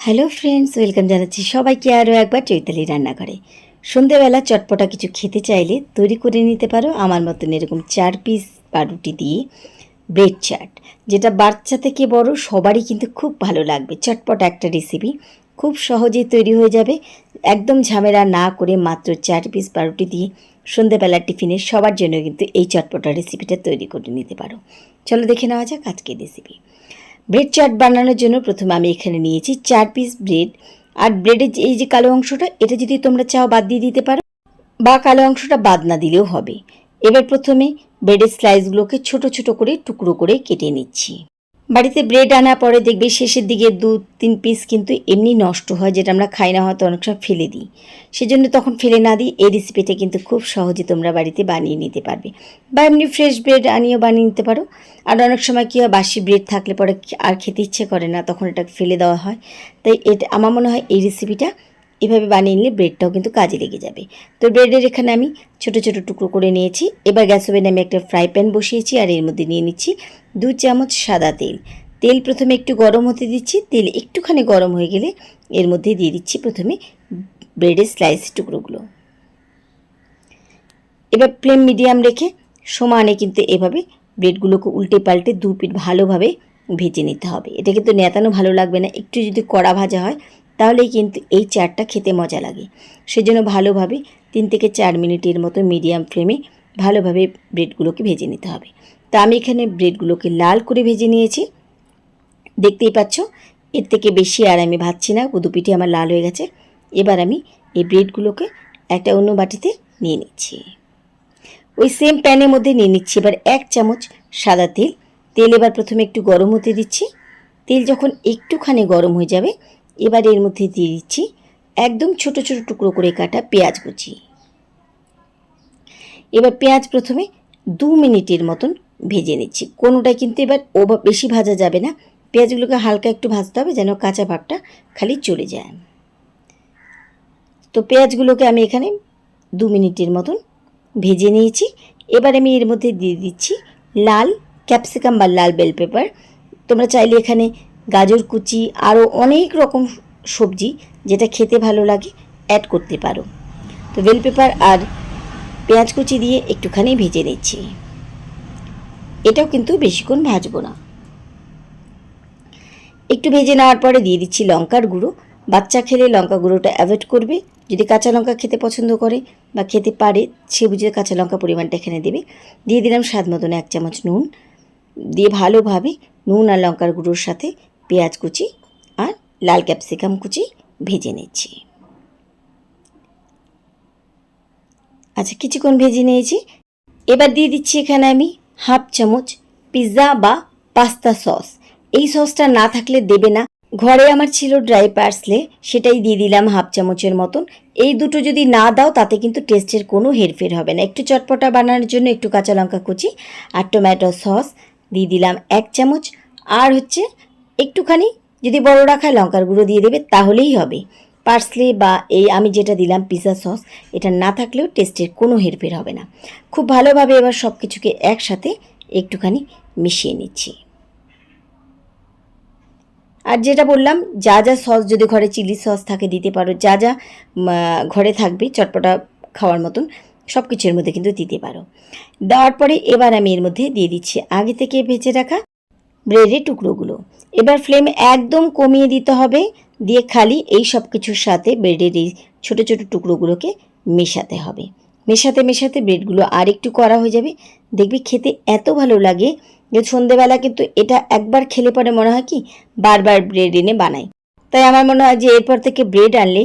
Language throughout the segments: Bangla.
হ্যালো ফ্রেন্ডস ওয়েলকাম জানাচ্ছি সবাইকে আরও একবার চৈতালি রান্নাঘরে। সন্ধেবেলা চটপটা কিছু খেতে চাইলে তৈরি করে নিতে পারো আমার মতন এরকম চার পিস পাউরুটি দিয়ে ব্রেড চাট যেটা বাচ্চা থেকে বড় সবারই কিন্তু খুব ভালো লাগবে। চটপট একটা রেসিপি খুব সহজেই তৈরি হয়ে যাবে। একদম ঝামেলা না করে মাত্র চার পিস পাউরুটি দিয়ে সন্ধেবেলার টিফিনে সবার জন্য কিন্তু এই চটপটা রেসিপিটা তৈরি করে নিতে পারো। চলো দেখে নেওয়া যাক আজকের রেসিপি ব্রেড চাট বানানোর জন্য প্রথমে আমি এখানে নিয়েছি চার পিস ব্রেড আর ব্রেডের এই যে কালো অংশটা, এটা যদি তোমরা চাও বাদ দিয়ে দিতে পারো, বা কালো অংশটা বাদ না দিলেও হবে। এবার প্রথমে ব্রেডের স্লাইসগুলোকে ছোট ছোট করে টুকরো করে কেটে নিচ্ছি। বাড়িতে ব্রেড আনার পরে দেখবে শেষের দিকে দু তিন পিস কিন্তু এমনি নষ্ট হয়, যেটা আমরা খাই না, হয়তো অনেক সময় ফেলে দিই। সেজন্য তখন ফেলে না দিই, এই রেসিপিটা কিন্তু খুব সহজে তোমরা বাড়িতে বানিয়ে নিতে পারবে। বা এমনি ফ্রেশ ব্রেড আনিয়েও বানিয়ে নিতে পারো। আর অনেক সময় কী হয়, বাসি ব্রেড থাকলে পরে আর খেতে ইচ্ছে করে না, তখন এটা ফেলে দেওয়া হয়। তাই এটা, আমার মনে হয় এই রেসিপিটা এভাবে বানিয়ে নিলে ব্রেডটাও কিন্তু কাজে লেগে যাবে। তো ব্রেডের এখানে আমি ছোট ছোট টুকরো করে নিয়েছি। এবার গ্যাস ওভেনে আমি একটা ফ্রাই প্যান বসিয়েছি আর এর মধ্যে নিয়ে নিচ্ছি দু চামচ সাদা তেল। তেল প্রথমে একটু গরম হতে দিচ্ছি। তেল একটুখানি গরম হয়ে গেলে এর মধ্যে দিয়ে দিচ্ছি প্রথমে ব্রেডের স্লাইস টুকরোগুলো। এবার ফ্লেম মিডিয়াম রেখে সমানে কিন্তু এভাবে ব্রেডগুলোকে উল্টে পাল্টে দু পিঠ ভালোভাবে ভেজে নিতে হবে। এটা কিন্তু নেতানো ভালো লাগবে না। একটু যদি কড়া ভাজা হয় তাহলেই কিন্তু এই চাটটা খেতে মজা লাগে। সেজন্য ভালোভাবে তিন থেকে চার মিনিটের মতো মিডিয়াম ফ্লেমে ভালোভাবে ব্রেডগুলোকে ভেজে নিতে হবে। তা আমি এখানে ব্রেডগুলোকে লাল করে ভেজে নিয়েছি। দেখতেই পাচ্ছ, এর থেকে বেশি আর আমি ভাজছি না পিঠে আমার লাল হয়ে গেছে। এবার আমি এই ব্রেডগুলোকে একটা অন্য বাটিতে নিয়ে নিচ্ছি। ওই সেম প্যানের মধ্যে নিয়ে নিচ্ছি। এবার এক চামচ সাদা তেল। তেল এবার প্রথমে একটু গরম হতে দিচ্ছি। তেল যখন একটুখানি গরম হয়ে যাবে এবার এর মধ্যে দিয়ে দিচ্ছি একদম ছোট ছোট টুকরো করে কাটা পেঁয়াজ কুচি। এবার পেঁয়াজ প্রথমে দু মিনিটের মতন ভেজে নিচ্ছি। কোনোটাই কিন্তু এবার ওভার বেশি ভাজা যাবে না। পেঁয়াজগুলোকে হালকা একটু ভাজতে হবে যেন কাঁচা ভাবটা খালি চলে যায়। তো পেঁয়াজগুলোকে আমি এখানে দু মিনিটের মতন ভেজে নিয়েছি। এবার আমি এর মধ্যে দিয়ে দিচ্ছি লাল ক্যাপসিকাম বা লাল বেল পেপার। তোমরা চাইলে এখানে গাজর কুচি আরও অনেক রকম সবজি যেটা খেতে ভালো লাগে অ্যাড করতে পারো। তো বেল পেপার আর পেঁয়াজ কুচি দিয়ে একটুখানি ভেজে নিচ্ছি। এটাও কিন্তু বেশিক্ষণ ভাজবো না। একটু ভেজে নেওয়ার পরে দিয়ে দিচ্ছি লঙ্কার গুঁড়ো। বাচ্চা খেলে লঙ্কা গুঁড়োটা অ্যাভয়েড করবে। যদি কাঁচা লঙ্কা খেতে পছন্দ করে বা খেতে পারে, সে বুঝে কাঁচা লঙ্কা পরিমাণটা এখানে দেবে। দিয়ে দিলাম স্বাদ মতন এক চামচ নুন। দিয়ে ভালোভাবে নুন আর লঙ্কার গুঁড়োর সাথে পেঁয়াজ কুচি আর লাল ক্যাপসিকাম কুচি ভেজে নিচ্ছি আচ্ছা কিছুক্ষণ ভেজে নিয়েছি। এবার দিয়ে দিচ্ছি এখানে আমি হাফ চামচ পিৎজা বা পাস্তা সস। এই সসটা না থাকলে দেবে না। ঘরে আমার ছিল ড্রাই পার্সলে, সেটাই দিয়ে দিলাম হাফ চামচের মতন। এই দুটো যদি না দাও, তাতে কিন্তু টেস্টের কোনো হেরফের হবে না। একটু চটপটা বানানোর জন্য একটু কাঁচা লঙ্কা কুচি আর টমেটো সস দিয়ে দিলাম এক চামচ। আর হচ্ছে একটুখানি যদি বড় খায় লঙ্কার গুঁড়ো দিয়ে দেবে, তাহলেই হবে। পার্সলে বা এই আমি যেটা দিলাম পিৎজা সস এটা না থাকলেও টেস্টের কোনো হেরফের হবে না। খুব ভালোভাবে এবার সব কিছুকে একসাথে একটুখানি মিশিয়ে নিচ্ছি। আর যেটা বললাম, যা যা সস যদি ঘরে চিলি সস থাকে, দিতে পারো, যা যা ঘরে থাকবে চটপটা খাওয়ার মতন সব কিছুর মধ্যে কিন্তু দিতে পারো। দেওয়ার পরে এবার আমি এর মধ্যে দিয়ে দিচ্ছি। আগে থেকে ভেজে রাখা ব্রেডের টুকরোগুলো। এবার ফ্লেম একদম কমিয়ে দিতে হবে, দিয়ে খালি এই সব কিছুর সাথে ব্রেডের এই ছোটো ছোটো টুকরোগুলোকে মেশাতে হবে। মেশাতে মেশাতে ব্রেডগুলো আর একটু করা হয়ে যাবে। দেখবি খেতে এত ভালো লাগে যে সন্ধেবেলা কিন্তু এটা একবার খেলে পরে মনে হয় কি বারবার ব্রেড এনে বানাই তাই আমার মনে হয় যে এরপর থেকে ব্রেড আনলে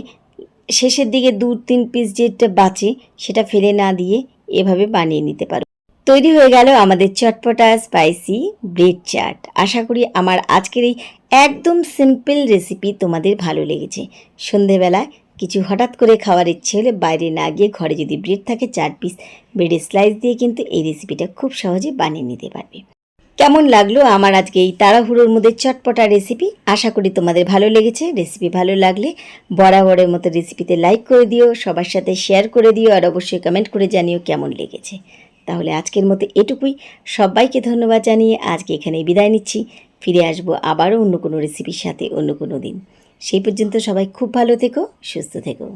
শেষের দিকে দু তিন পিস যেটা বাঁচে সেটা ফেলে না দিয়ে এভাবে বানিয়ে নিতে পারো। তৈরি হয়ে গেল আমাদের চটপটা স্পাইসি ব্রেড চাট আশা করি আমার আজকের এই একদম সিম্পল রেসিপি তোমাদের ভালো লেগেছে। সন্ধেবেলায় কিছু হঠাৎ করে খাওয়ার ইচ্ছে হলে বাইরে না গিয়ে ঘরে যদি ব্রেড থাকে, চার পিস ব্রেডের স্লাইস দিয়ে কিন্তু এই রেসিপিটা খুব সহজে বানিয়ে নিতে পারবে। কেমন লাগল আমার আজকে এই তাড়াহুড়োর মধ্যে চটপটা রেসিপি আশা করি তোমাদের ভালো লেগেছে। রেসিপি ভালো লাগলে বরাবরের মতো রেসিপিতে লাইক করে দিও, সবার সাথে শেয়ার করে দিও, আর অবশ্যই কমেন্ট করে জানিও কেমন লেগেছে। তাহলে আজকের মতো এটুকুই। সবাইকে ধন্যবাদ জানিয়ে আজকে এখানে বিদায় নিচ্ছি। ফিরে আসব আবারও অন্য কোনো রেসিপির সাথে অন্য কোনো দিন। সেই পর্যন্ত সবাই খুব ভালো থেকো, সুস্থ থেকো।